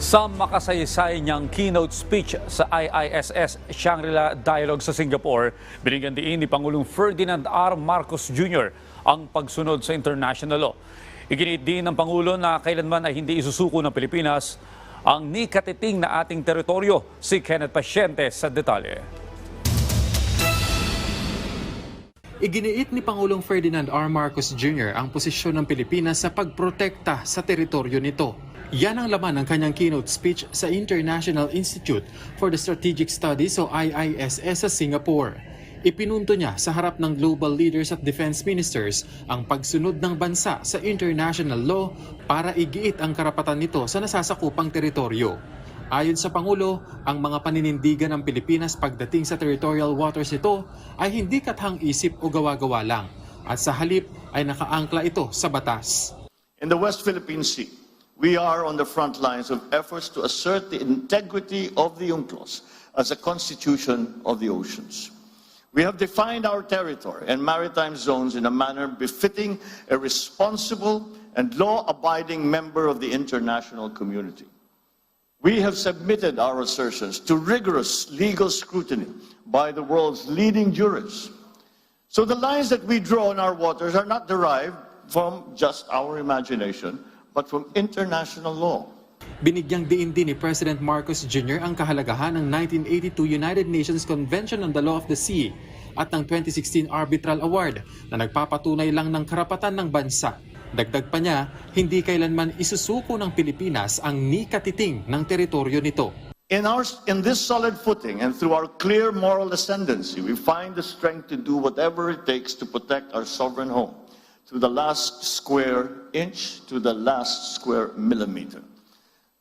Sa makasaysay niyang keynote speech sa IISS Shangri-La Dialogue sa Singapore, binigyan diin ni Pangulong Ferdinand R. Marcos Jr. ang pagsunod sa international law. Iginiit din ng Pangulo na kailanman ay hindi isusuko ng Pilipinas ang nikatiting na ating teritoryo. Si Kenneth Pasyente sa detalye. Iginiit ni Pangulong Ferdinand R. Marcos Jr. ang posisyon ng Pilipinas sa pagprotekta sa teritoryo nito. Yan ang laman ng kanyang keynote speech sa International Institute for the Strategic Studies o IISS sa Singapore. Ipinunto niya sa harap ng global leaders at defense ministers ang pagsunod ng bansa sa international law para igiit ang karapatan nito sa nasasakupang teritoryo. Ayon sa Pangulo, ang mga paninindigan ng Pilipinas pagdating sa territorial waters nito ay hindi kathang isip o gawa-gawa lang at sa halip ay nakaangkla ito sa batas. In the West Philippine Sea, we are on the front lines of efforts to assert the integrity of the UNCLOS as a constitution of the oceans. We have defined our territory and maritime zones in a manner befitting a responsible and law-abiding member of the international community. We have submitted our assertions to rigorous legal scrutiny by the world's leading jurists. So the lines that we draw in our waters are not derived from just our imagination, but from international law. Binigyang diin din ni President Marcos Jr. ang kahalagahan ng 1982 United Nations Convention on the Law of the Sea at ng 2016 Arbitral Award na nagpapatunay lang ng karapatan ng bansa. Dagdag pa niya, hindi kailanman isusuko ng Pilipinas ang nikatiting ng teritoryo nito. In, our, in this solid footing and through our clear moral ascendancy, we find the strength to do whatever it takes to protect our sovereign home, to the last square inch, to the last square millimeter.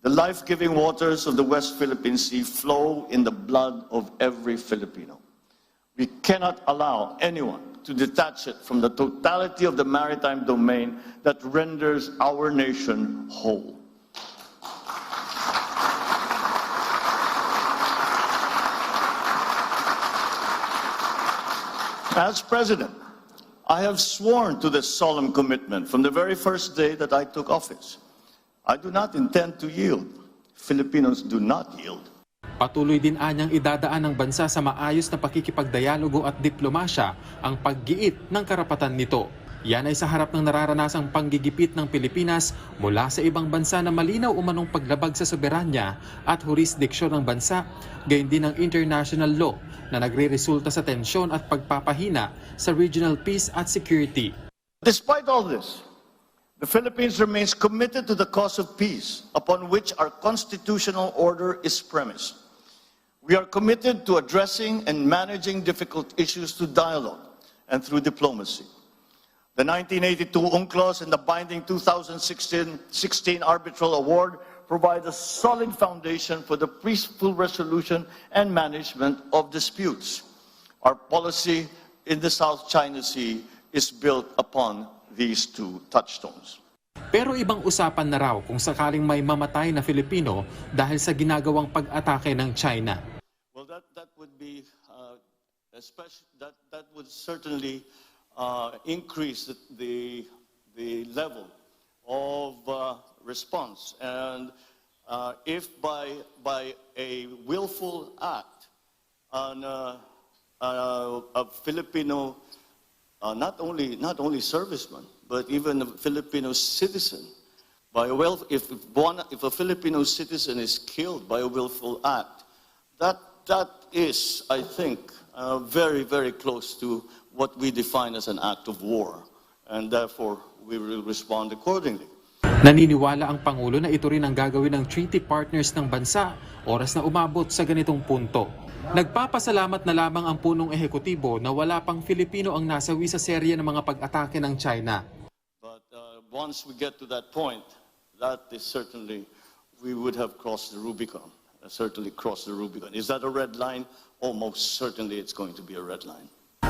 The life-giving waters of the West Philippine Sea flow in the blood of every Filipino. We cannot allow anyone to detach it from the totality of the maritime domain that renders our nation whole. As president, I have sworn to this solemn commitment from the very first day that I took office. I do not intend to yield. Filipinos do not yield. Patuloy din anyang idadaan ng bansa sa maayos na pakikipagdialogo at diplomasya ang paggiit ng karapatan nito. Yan ay sa harap ng nararanasang panggigipit ng Pilipinas mula sa ibang bansa na malinaw umanong paglabag sa soberanya at jurisdiksyon ng bansa, gayon din ang international law na nagre-resulta sa tensyon at pagpapahina sa regional peace at security. Despite all this, the Philippines remains committed to the cause of peace upon which our constitutional order is premised. We are committed to addressing and managing difficult issues through dialogue and through diplomacy. The 1982 UNCLOS and the binding 2016 16 arbitral award provide a solid foundation for the peaceful resolution and management of disputes. Our policy in the South China Sea is built upon these two touchstones. Pero ibang usapan na raw kung sakaling may mamatay na Filipino dahil sa ginagawang pag-atake ng China. Well, that, that would be, uh, especially, that, that would certainly uh, increase the, the, level of uh, response. And uh, if by, by a willful act on uh, uh, a Filipino, uh, not, only, not only serviceman, but even a Filipino citizen, by a will, if, one, if a Filipino citizen is killed by a willful act, that, that is, I think, uh, very, very close to what we define as an act of war. And therefore, we will respond accordingly. Naniniwala ang Pangulo na ito rin ang gagawin ng treaty partners ng bansa oras na umabot sa ganitong punto. Nagpapasalamat na lamang ang punong ehekutibo na wala pang Filipino ang nasawi sa serye ng mga pag-atake ng China. But uh, once we get to that point, that is certainly, we would have crossed the Rubicon. Uh, certainly crossed the Rubicon. Is that a red line? Almost certainly it's going to be a red line.